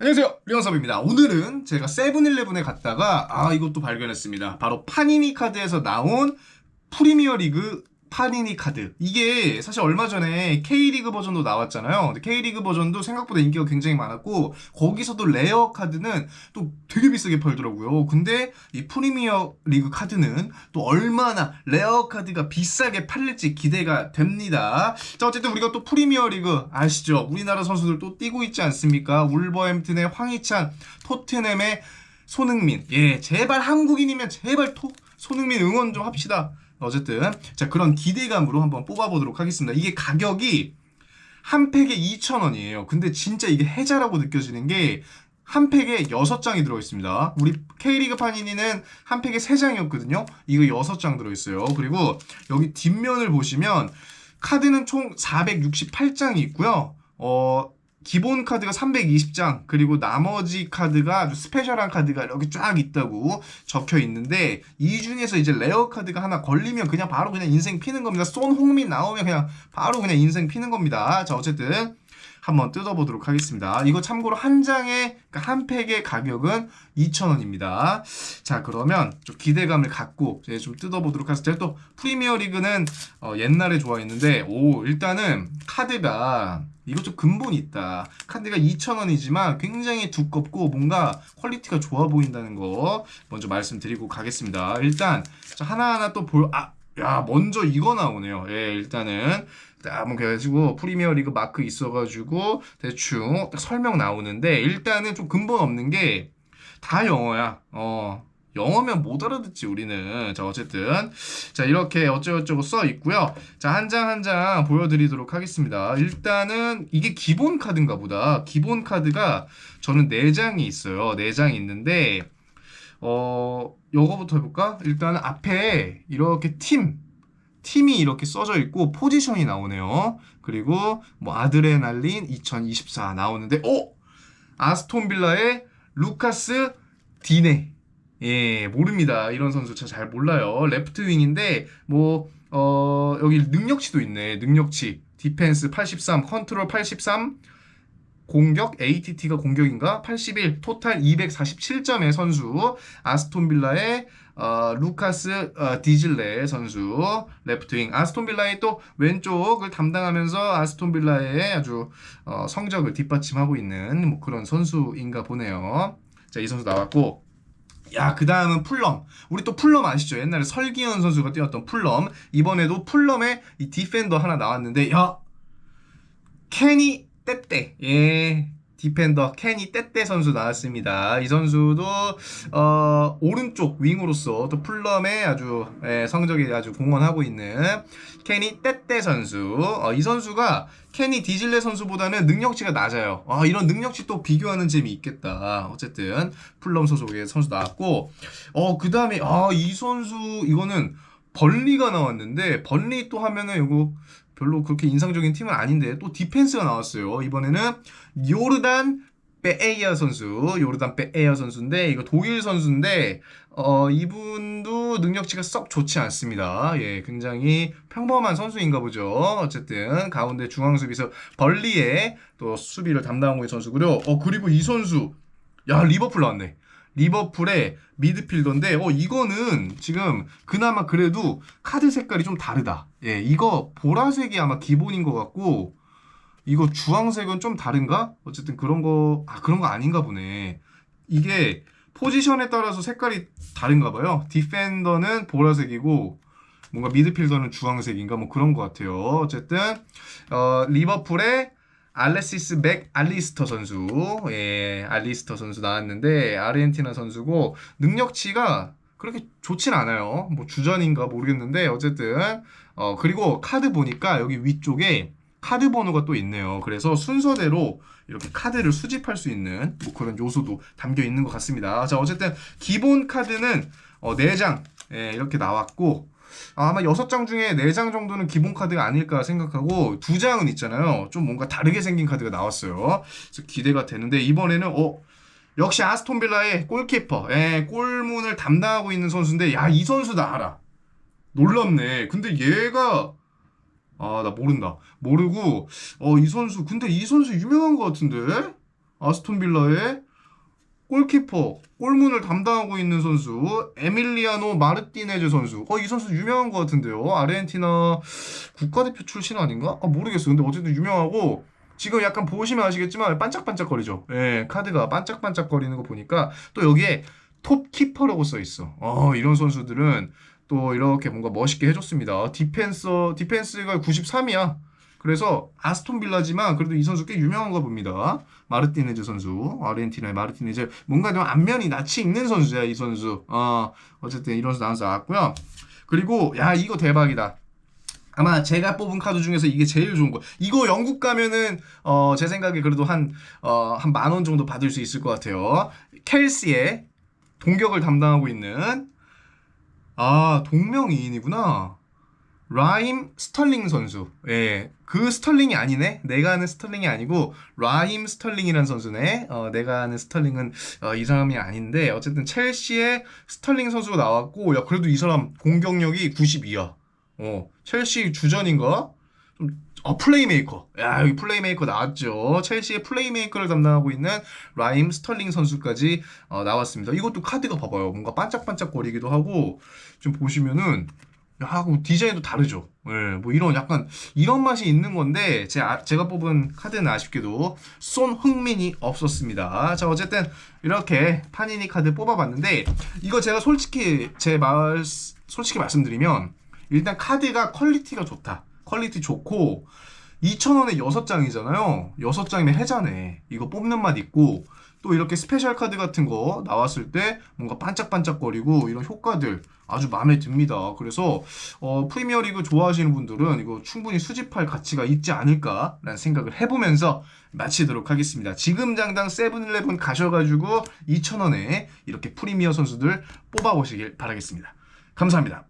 안녕하세요. 리언섭입니다. 오늘은 제가 세븐일레븐에 갔다가 아 이것도 발견했습니다. 바로 파니니 카드에서 나온 프리미어 리그 파니니 카드. 이게 사실 얼마 전에 K리그 버전도 나왔잖아요. K리그 버전도 생각보다 인기가 굉장히 많았고 거기서도 레어 카드는 또 되게 비싸게 팔더라고요. 근데 이 프리미어 리그 카드는 또 얼마나 레어 카드가 비싸게 팔릴지 기대가 됩니다. 자 어쨌든 우리가 또 프리미어 리그 아시죠? 우리나라 선수들 또 뛰고 있지 않습니까? 울버햄튼의 황희찬 토트넘의 손흥민. 예 제발 한국인이면 제발 토, 손흥민 응원 좀 합시다 어쨌든 자 그런 기대감으로 한번 뽑아보도록 하겠습니다. 이게 가격이 한 팩에 2,000원이에요. 근데 진짜 이게 해자라고 느껴지는 게 한 팩에 6장이 들어있습니다. 우리 K리그 파니니는 한 팩에 3장이었거든요. 이거 6장 들어있어요. 그리고 여기 뒷면을 보시면 카드는 총 468장이 있고요. 어, 기본 카드가 320장 그리고 나머지 카드가 아주 스페셜한 카드가 이렇게 쫙 있다고 적혀 있는데 이 중에서 이제 레어 카드가 하나 걸리면 그냥 바로 그냥 인생 피는 겁니다. 손흥민 나오면 그냥 바로 그냥 인생 피는 겁니다. 자 어쨌든 한번 뜯어보도록 하겠습니다. 이거 참고로 한 장에 그러니까 한 팩의 가격은 2,000원입니다. 자 그러면 좀 기대감을 갖고 이제 좀 뜯어보도록 하겠습니다. 제가 또 프리미어 리그는 어, 옛날에 좋아했는데 오 일단은 카드가 좀 근본이 있다. 카드가 2,000원이지만 굉장히 두껍고 뭔가 퀄리티가 좋아 보인다는 거 먼저 말씀드리고 가겠습니다. 일단 자, 하나하나 또 볼, 아, 야, 먼저 이거 나오네요. 예, 일단은. 딱 한번 그래가지고 프리미어 리그 마크 있어가지고 대충 딱 설명 나오는데 일단은 좀 근본 없는 게 다 영어야. 어. 영어면 못 알아듣지 우리는 자 어쨌든 자 이렇게 어쩌고저쩌고 써 있고요 자 한 장 한 장 보여드리도록 하겠습니다 일단은 이게 기본 카드인가 보다 기본 카드가 저는 4장이 있어요 4장이 있는데 어 요거부터 해볼까 일단 앞에 이렇게 팀 팀이 이렇게 써져 있고 포지션이 나오네요 그리고 뭐 아드레날린 2024 나오는데 어 아스톤 빌라의 루카스 디네 예, 모릅니다. 이런 선수 저 잘 몰라요. 레프트 윙인데 뭐 어, 여기 능력치도 있네. 능력치. 디펜스 83, 컨트롤 83, 공격 ATT가 공격인가? 81, 토탈 247점의 선수. 아스톤 빌라의 어, 루카스 어, 디질레 선수 레프트 윙. 아스톤 빌라의 또 왼쪽을 담당하면서 아스톤 빌라의 아주 어, 성적을 뒷받침하고 있는 뭐 그런 선수인가 보네요. 자, 이 선수 나왔고 야, 그 다음은 풀럼. 우리 또 풀럼 아시죠? 옛날에 설기현 선수가 뛰었던 풀럼. 이번에도 풀럼에 이 디펜더 하나 나왔는데, 야! 케니 떼떼. 예. 디펜더 케니 떼떼 선수 나왔습니다. 이 선수도 어, 오른쪽 윙으로서 또 풀럼에 아주 예, 성적이 아주 공헌하고 있는 케니 떼떼 선수. 어, 이 선수가 케니 디질레 선수보다는 능력치가 낮아요. 아, 이런 능력치 또 비교하는 재미 있겠다. 어쨌든 풀럼 소속의 선수 나왔고, 어, 그 다음에 아, 이 선수 이거는 벌리가 나왔는데 벌리 또 하면은 이거 별로 그렇게 인상적인 팀은 아닌데 또 디펜스가 나왔어요. 이번에는 요르단 베에이아 선수, 요르단 베에이아 선수인데 이거 독일 선수인데 어 이분도 능력치가 썩 좋지 않습니다. 예, 굉장히 평범한 선수인가 보죠. 어쨌든 가운데 중앙 수비수 벌리의 또 수비를 담당하고 있는 선수고요. 어 그리고 이 선수 야 리버풀 나왔네. 리버풀의 미드필더인데 어 이거는 지금 그나마 그래도 카드 색깔이 좀 다르다. 예, 이거 보라색이 아마 기본인 것 같고 이거 주황색은 좀 다른가? 어쨌든 그런 거, 아, 그런 거 아닌가 보네. 이게 포지션에 따라서 색깔이 다른가 봐요. 디펜더는 보라색이고, 뭔가 미드필더는 주황색인가 뭐 그런 것 같아요. 어쨌든, 어, 리버풀의 알레시스 맥 알리스터 선수, 예, 알리스터 선수 나왔는데, 아르헨티나 선수고, 능력치가 그렇게 좋진 않아요. 뭐 주전인가 모르겠는데, 어쨌든, 어, 그리고 카드 보니까 여기 위쪽에 카드 번호가 또 있네요. 그래서 순서대로 이렇게 카드를 수집할 수 있는 뭐 그런 요소도 담겨 있는 것 같습니다. 자, 어쨌든 기본 카드는 어, 4장 예, 이렇게 나왔고 아마 6장 중에 4장 정도는 기본 카드가 아닐까 생각하고 2장은 있잖아요. 좀 뭔가 다르게 생긴 카드가 나왔어요. 그래서 기대가 되는데 이번에는 어 역시 아스톤 빌라의 골키퍼, 예, 골문을 담당하고 있는 선수인데 야, 이 선수 나 알아. 놀랍네. 근데 얘가 아, 나 모른다. 모르고, 어, 이 선수, 근데 이 선수 유명한 것 같은데? 아스톤 빌라의 골키퍼, 골문을 담당하고 있는 선수 에밀리아노 마르티네즈 선수. 어, 이 선수 유명한 것 같은데요. 아르헨티나 국가대표 출신 아닌가? 아, 모르겠어요. 근데 어쨌든 유명하고 지금 약간 보시면 아시겠지만 반짝반짝거리죠. 예, 카드가 반짝반짝거리는 거 보니까 또 여기에 톱키퍼라고 써 있어. 어, 이런 선수들은 또 이렇게 뭔가 멋있게 해줬습니다. 디펜서, 디펜스가 93이야. 그래서 아스톤 빌라지만 그래도 이 선수 꽤 유명한가 봅니다. 마르티네즈 선수, 아르헨티나의 마르티네즈. 뭔가 좀 안면이 낯이 익는 선수야, 이 선수. 어, 어쨌든 이런 선수 나왔고요. 그리고 야 이거 대박이다. 아마 제가 뽑은 카드 중에서 이게 제일 좋은 거. 이거 영국 가면은 어, 제 생각에 그래도 한 어, 한 만 원 정도 받을 수 있을 것 같아요. 켈시의 동격을 담당하고 있는 아 동명이인이구나. 라임 스털링 선수. 예. 그 스털링이 아니네. 내가 아는 스털링이 아니고 라임 스털링이라는 선수네. 어, 내가 아는 스털링은 어, 이 사람이 아닌데 어쨌든 첼시의 스털링 선수가 나왔고 야 그래도 이 사람 공격력이 92야. 어. 첼시 주전인가? 좀 어, 플레이메이커. 야, 여기 플레이메이커 나왔죠. 첼시의 플레이메이커를 담당하고 있는 라임 스털링 선수까지 어, 나왔습니다. 이것도 카드가 봐봐요. 뭔가 반짝반짝거리기도 하고 좀 보시면은 야, 그 디자인도 다르죠. 예, 뭐 이런 약간 이런 맛이 있는 건데 제, 아- 제가 뽑은 카드는 아쉽게도 손흥민이 없었습니다. 자, 어쨌든 이렇게 파니니 카드 뽑아봤는데 이거 제가 솔직히 제 말 솔직히 말씀드리면 일단 카드가 퀄리티가 좋다. 퀄리티 좋고 2,000원에 6장이잖아요. 6장이면 해자네. 이거 뽑는 맛 있고 또 이렇게 스페셜 카드 같은 거 나왔을 때 뭔가 반짝반짝거리고 이런 효과들 아주 마음에 듭니다. 그래서 어, 프리미어리그 좋아하시는 분들은 이거 충분히 수집할 가치가 있지 않을까라는 생각을 해보면서 마치도록 하겠습니다. 지금 당장 세븐일레븐 가셔가지고 2,000원에 이렇게 프리미어 선수들 뽑아보시길 바라겠습니다. 감사합니다.